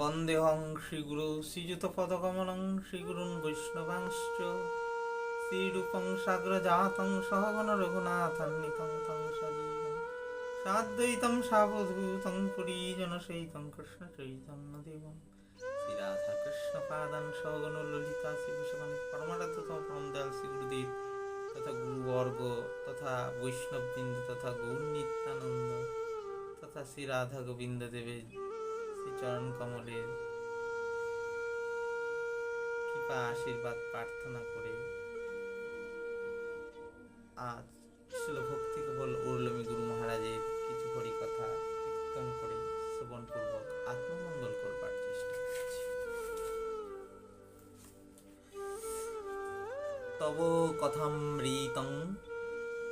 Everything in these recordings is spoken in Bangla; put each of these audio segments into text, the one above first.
বন্দেহং শ্রীগুরু শ্রীযুতপদকমলং শ্রীগুরুন বৈষ্ণবাংশ্চ। শ্রীরূপং সাগ্রজাতং সহগণ রঘুনাথান্বিতং তং সজীবং। সাদ্বৈতং সাবধূতং পুরীজনসহিতং কৃষ্ণ চৈতন্যদেবং শ্রীরাধা কৃষ্ণ পাদান সহগণ ললিতা শ্রীবিশ্বগণ পরমারাধ্যতম পরম দয়াল শ্রী তথা গুরুবর্গ তথা বৈষ্ণববৃন্দ তথা গৌর নিত্যানন্দ তথা শ্রী রাধা গোবিন্দ দেবের শ্রী চরণ কমলের কৃপা আশীর্বাদ প্রার্থনা করে আজ ছিল ভক্তি কেবল উর্লমী গুরু মহারাজের কিছু হরি কথা কীর্তন করে শ্রবণপূর্বক আত্মমঙ্গল করবার চেষ্টা করছি। তব কথামৃতং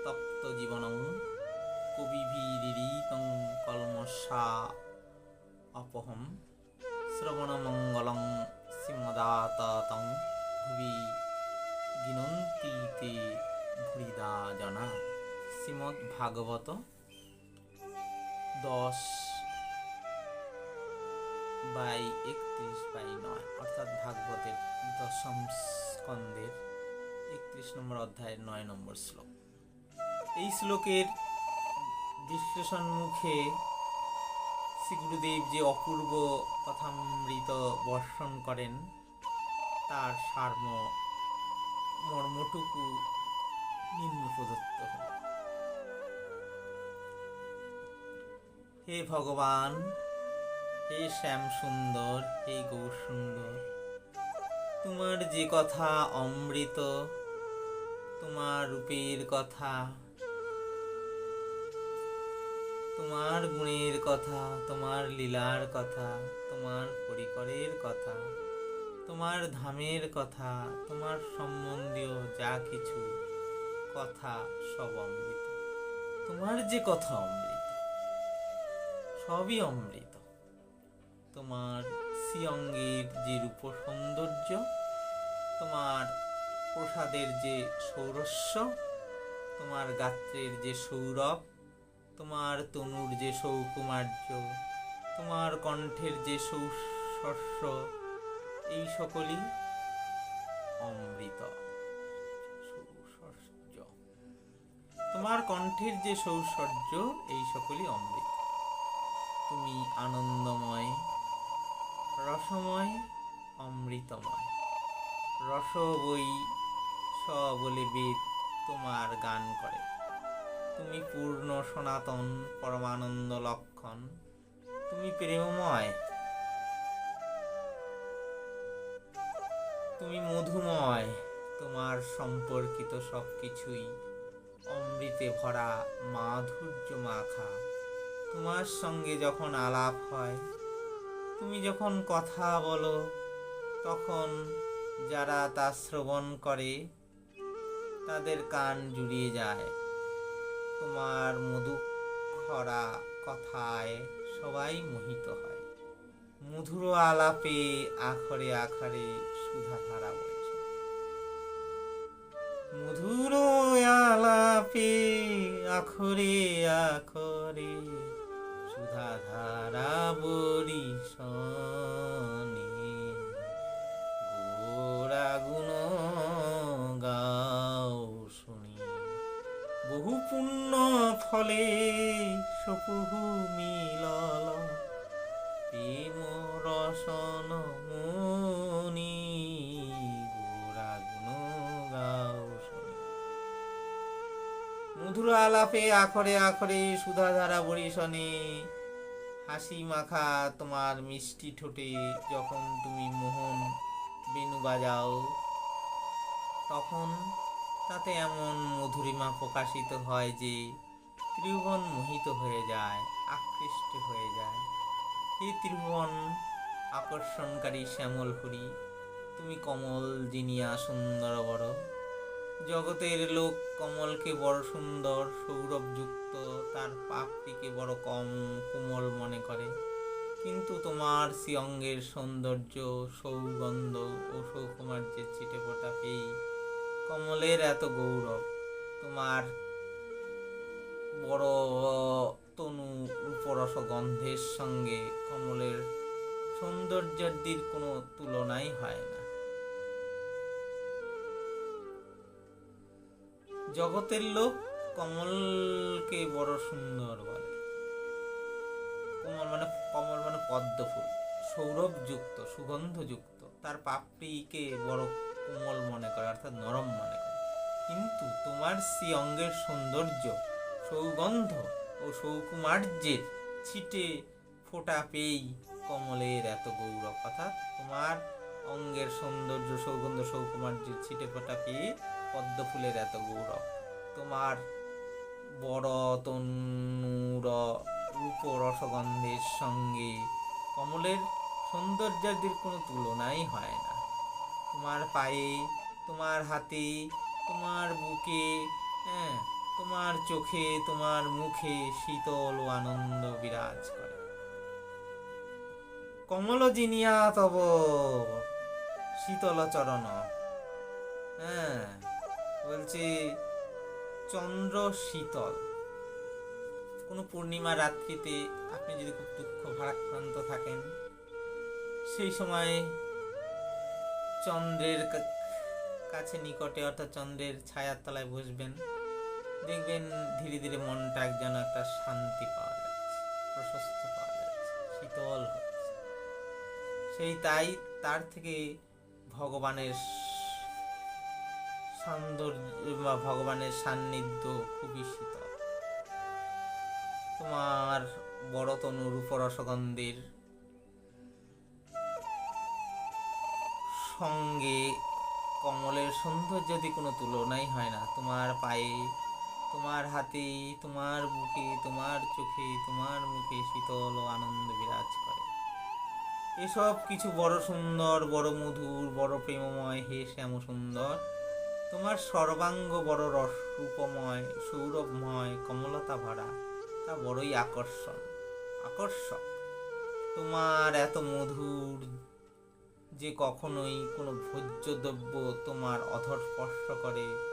তপ্ত জীবনং কবিভিরিতং কলমসা অপহম শ্রবণমঙ্গলং শ্রীমদাততং ভুবি গিনন্তি তে ভুরিদা জনা শ্রীমদ্ ভাগবত দশ বাই একত্রিশ বাই নয় অর্থাৎ ভাগবতের দশম স্কন্দের একত্রিশ নম্বর অধ্যায়ের নয় নম্বর শ্লোক এই শ্লোকের বিশ্লেষণ মুখে শ্রী গুরুদেব যে অপূর্ব কথামৃত বর্ষণ করেন, তার সার্ম মর্মটুকু নিম্ন প্রদত্ত হে ভগবান, হে শ্যাম সুন্দর হে গৌর সুন্দর তোমার যে কথা অমৃত, তোমার রূপের কথা তোমার গুণের কথা, তোমার লীলার কথা, তোমার পরিকরের কথা, তোমার ধামের কথা, তোমার সম্বন্ধীয় যা কিছু কথা সব অমৃত। তোমার যে কথা অমৃত, সবই অমৃত। তোমার শ্রীঅঙ্গের যে রূপ সৌন্দর্য, তোমার প্রসাদের যে সৌরস্য তোমার গাত্রের যে সৌরভ তোমার তনুর যে সৌকুমার্য, তোমার কণ্ঠের যে সৌশস্য এই সকলই অমৃত। তোমার কণ্ঠের যে সৌশর্য এই সকলই অমৃত। তুমি আনন্দময়, রসময়, অমৃতময়। রস বই স বলে বেদ তোমার গান করে। তুমি পূর্ণ সনাতন পরমানন্দ লক্ষণ। তুমি প্রেমময়। তুমি মধুময়। তোমার সম্পর্কিত সব কিছুই অমৃতে ভরা মাধুর্য মাখা তোমার সঙ্গে যখন আলাপ হয়, তুমি যখন কথা বলো, তখন যারা তা শ্রবণ করে, তাদের কান জুড়িয়ে যায়। তোমার মধু খরা কথায় সবাই মোহিত হয়। মধুর আলাপে আখরে আখরে সুধা ধারা বইছে। মধুর আলাপে আখরে আখরে সুধা ধারা বরিশনে ফলে সপুহু মিলল। প্রেম রসন মুনি মধুর আলাপে আখরে আখরে সুধাধারা বরিশনে হাসি মাখা তোমার মিষ্টি ঠোঁটে যখন তুমি মোহন বেনু বাজাও, তখন তাতে এমন মধুরিমা প্রকাশিত হয় যে ত্রিভুবন মোহিত হয়ে যায়, আকৃষ্ট হয়ে যায়। হে ত্রিভুবন, আকর্ষণকারী শ্যামল হরি, তুমি কমল জিনিয়া সুন্দর বড়। জগতের লোক কমলকে বড় সুন্দর, সৌরভযুক্ত, তার পাপটিকে বড় কম কোমল মনে করে। কিন্তু তোমার শ্রী অঙ্গের সৌন্দর্য, সৌগন্ধ ও সৌকুমার্যের ছিটে ফোটা পেয়ে কমলের এত গৌরব, তোমার বড় তনু রূপরস গন্ধের সঙ্গে কমলের সৌন্দর্যের কোনো তুলনাই হয় না। জগতের লোক কমলকে বড় সুন্দর বলে। কমল মানে কমল মানে পদ্ম ফুল সৌরভযুক্ত, সুগন্ধযুক্ত, তার পাপড়িকে বড় কোমল মনে করে, অর্থাৎ নরম মনে করে। কিন্তু তোমার শ্রী অঙ্গের সৌন্দর্য সৌগন্ধ ও সৌকুমার্যের ছিটে ফোটা পেয়েই কমলের এত গৌরব অর্থাৎ তোমার অঙ্গের সৌন্দর্য, সৌগন্ধ, সৌকুমার্যের ছিটে ফোটা পেয়ে পদ্ম ফুলের এত গৌরব। তোমার বড় তনুর রূপ রসগন্ধের সঙ্গে কমলের সৌন্দর্যাদির কোনো তুলনাই হয় না। তোমার পায়ে, তোমার হাতে, তোমার বুকে হ্যাঁ তোমার চোখে তোমার মুখে শীতল ও আনন্দ বিরাজ করে। কমল জিনিয়া তব শীতল চরণ হ্যাঁ বলছে চন্দ্র শীতল। কোনো পূর্ণিমা রাত্রিতে আপনি যদি খুব দুঃখ ভারাক্রান্ত থাকেন, সেই সময় চন্দ্রের কাছে নিকটে অর্থাৎ চন্দ্রের ছায়ার তলায় বসবেন। দেখবেন ধীরে ধীরে মনটা যেন একটা শান্তি পাওয়া যাচ্ছে, প্রশস্ত পাওয়া যাচ্ছে, শীতল হচ্ছে। সেই তাই তার থেকে ভগবানের সৌন্দর্য বা ভগবানের সান্নিধ্য খুবই শীতল। তোমার বড় তনু রূপরসগন্ধের সঙ্গে কমলের সৌন্দর্য যদি কোনো তুলনাই হয় না, তোমার পায়ে তোমার হাতে, তোমার বুকে, তোমার চোখে, তোমার মুখে শীতল ও আনন্দ বিরাজ করে। এসব কিছু বড় সুন্দর, বড় মধুর, বড় প্রেমময়, হে শ্যাম সুন্দর। তোমার সর্বাঙ্গ বড় রস, রূপময়, সৌরভময়, কমলতা ভরা, তা বড়ই আকর্ষণ, আকর্ষক। তোমার এত মধুর যে কখনোই কোনো ভোজ্য দ্রব্য তোমার অধর স্পর্শ করে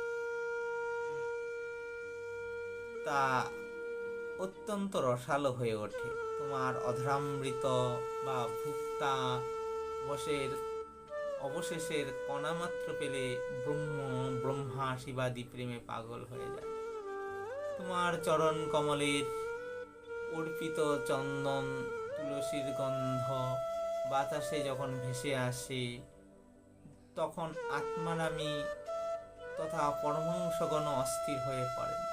তা অত্যন্ত রসালো হয়ে ওঠে। তোমার অধরামৃত বা ভুক্তা বসের অবশেষের কণামাত্র পেলে ব্রহ্ম, ব্রহ্মা শিবাদি প্রেমে পাগল হয়ে যায়। তোমার চরণ কমলের অর্পিত চন্দন, তুলসীর গন্ধ বাতাসে যখন ভেসে আসে, তখন আত্মারামী তথা পরমাংশগণ অস্থির হয়ে পড়েন।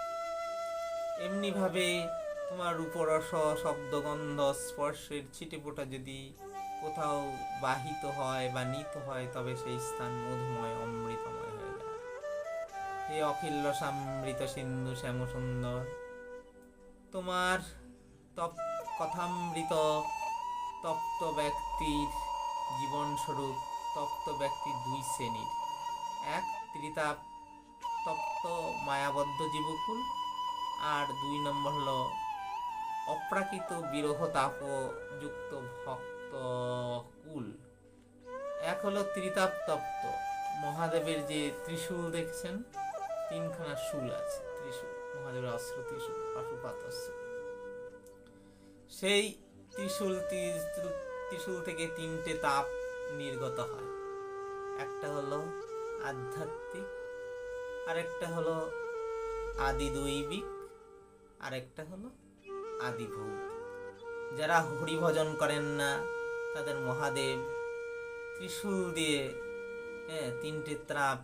এমনিভাবে তোমার রূপরস শব্দগন্ধ স্পর্শের ছিটেফোঁটা যদি কোথাও বাহিত হয় বা নিত হয়, তবে সেই স্থান মধুময়, অমৃতময় হয়ে যায়। হে অখিল রসামৃত সিন্ধু শ্যাম সুন্দর তোমার তপ কথামৃত তপ্ত ব্যক্তির জীবনস্বরূপ তপ্ত ব্যক্তি দুই শ্রেণির। এক ত্রিতাপ তপ্ত মায়াবদ্ধ জীবকুল আর দুই নম্বর হলো অপ্রাকৃত বিরহ তাপ যুক্ত ভক্ত কুল। এক হলো ত্রিতাপ তপ্ত মহাদেবের যে ত্রিশূল দেখছেন, তিনখানা শুল আছে, ত্রিশূল। মহাদেবের অস্ত্র, ত্রিশূল পাশুপাত অস্ত্র। সেই ত্রিশূল ত্রি- ত্রিশূল থেকে তিনটে তাপ নির্গত হয়। একটা হলো আধ্যাত্মিক, আরেকটা হলো আদি দৈবিক আরেকটা হলো আদি ভৌতিক যারা হরি ভজন করেন না, তাদের মহাদেব ত্রিশূল দিয়ে হ্যাঁ তিনটে তাপ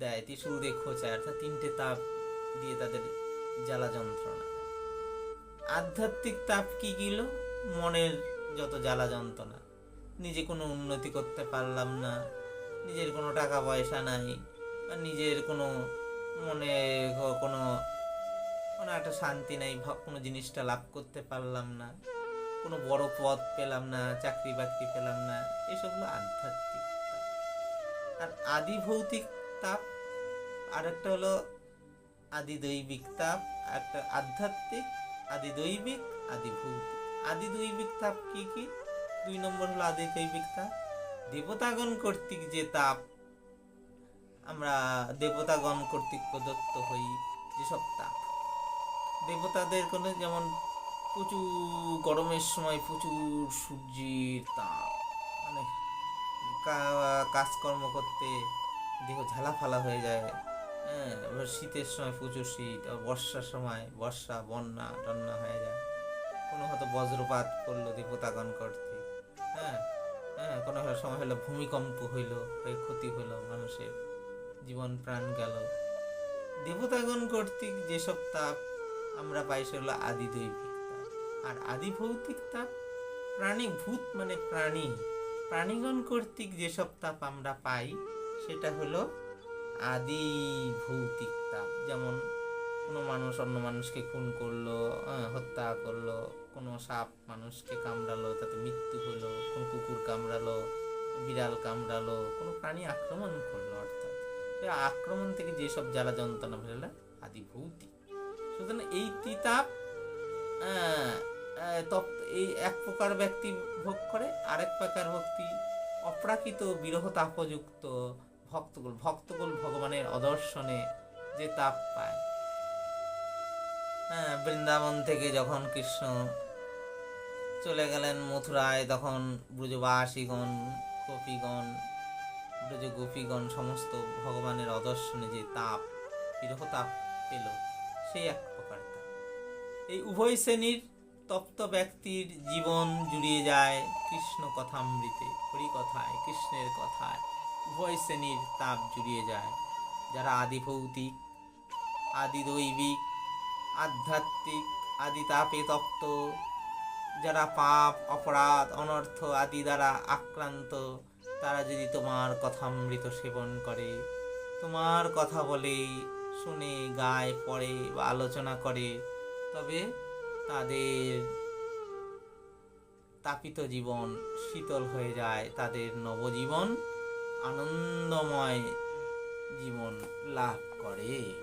দেয়, ত্রিশূল দিয়ে খোঁচায়, অর্থাৎ তিনটে তাপ দিয়ে তাদের জ্বালা যন্ত্রণা আধ্যাত্মিক তাপ কি গিল? মনের যত জ্বালা যন্ত্রণা। নিজে কোনো উন্নতি করতে পারলাম না, নিজের কোনো টাকা পয়সা নাই, বা নিজের কোনো মনে কোনো কোনো একটা শান্তি নাই কোনো জিনিসটা লাভ করতে পারলাম না, কোনো বড় পদ পেলাম না, চাকরি বাকরি পেলাম না এসব হলো আধ্যাত্মিক আর আদি ভৌতিক তাপ আর একটা হলো আদি দৈবিক তাপ একটা আধ্যাত্মিক, আদি দৈবিক, আদি ভৌতিক। আদি দৈবিক তাপ কি কি? দুই নম্বর হলো আদি দৈবিক তাপ। দেবতাগণ কর্তৃক যে তাপ, আমরা দেবতাগণ কর্তৃক প্রদত্ত হই, যেসব তাপ। দেবতাদের কোনো যেমন প্রচুর গরমের সময় প্রচুর সূর্যের তাপ মানে কাজকর্ম করতে দেহ ঝালাফালা হয়ে যায়। হ্যাঁ এবার শীতের সময় প্রচুর শীত বর্ষার সময় বর্ষা, বন্যা, টন্যা হয়ে যায়। কোনো হয়তো বজ্রপাত পড়ল দেবতাগণ কর্তৃক। হ্যাঁ হ্যাঁ কোনো সময় হলো ভূমিকম্প হইল ক্ষতি হলো মানুষের, জীবন প্রাণ গেল। দেবতাগণ কর্তৃক যেসব তাপ আমরা পাই সেগুলো আদি দৈবিক তাপ। আর আদি ভৌতিক তাপ প্রাণী ভূত মানে প্রাণী। প্রাণীগণ কর্তৃক যেসব তাপ আমরা পাই, সেটা হলো আদি ভৌতিক তাপ। যেমন কোনো মানুষ অন্য মানুষকে খুন করল হত্যা করল, কোনো সাপ মানুষকে কামড়ালো, তাতে মৃত্যু হলো, কোনো কুকুর কামড়ালো, বিড়াল কামড়ালো, কোনো প্রাণী আক্রমণ করল, অর্থাৎ। আক্রমণ থেকে যেসব জ্বালা যন্ত্রণা বেরোলো, আদি ভৌতিক। সুতরাং এই তিতাপ এই এক প্রকার ব্যক্তি ভোগ করে, আরেক প্রকার ব্যক্তি অপ্রাকৃত বিরহ তাপযুক্ত ভক্তকুল ভক্তকুল ভগবানের অদর্শনে যে তাপ পায়। হ্যাঁ বৃন্দাবন থেকে যখন কৃষ্ণ চলে গেলেন মথুরায়, তখন ব্রজবাসীগণ, গোপীগণ ব্রজ গোপীগণ সমস্ত ভগবানের অদর্শনে যে তাপ, বিরহ তাপ পেল। সেই এক প্রকার এই উভয় শ্রেণির তপ্ত ব্যক্তির জীবন জুড়িয়ে যায় কৃষ্ণ কথামৃতে হরি কথায় কৃষ্ণের কথায়। উভয় শ্রেণির তাপ জুড়িয়ে যায়। যারা আদি ভৌতিক আদি দৈবিক আধ্যাত্মিক আদি তাপে তপ্ত, যারা পাপ, অপরাধ, অনর্থ আদি দ্বারা আক্রান্ত, তারা যদি তোমার কথামৃত সেবন করে, তোমার কথা বলে শুনে, গায় পড়ে বা আলোচনা করে, তবে তাদের তাপিত জীবন শীতল হয়ে যায়। তাদের নবজীবন আনন্দময় জীবন লাভ করে।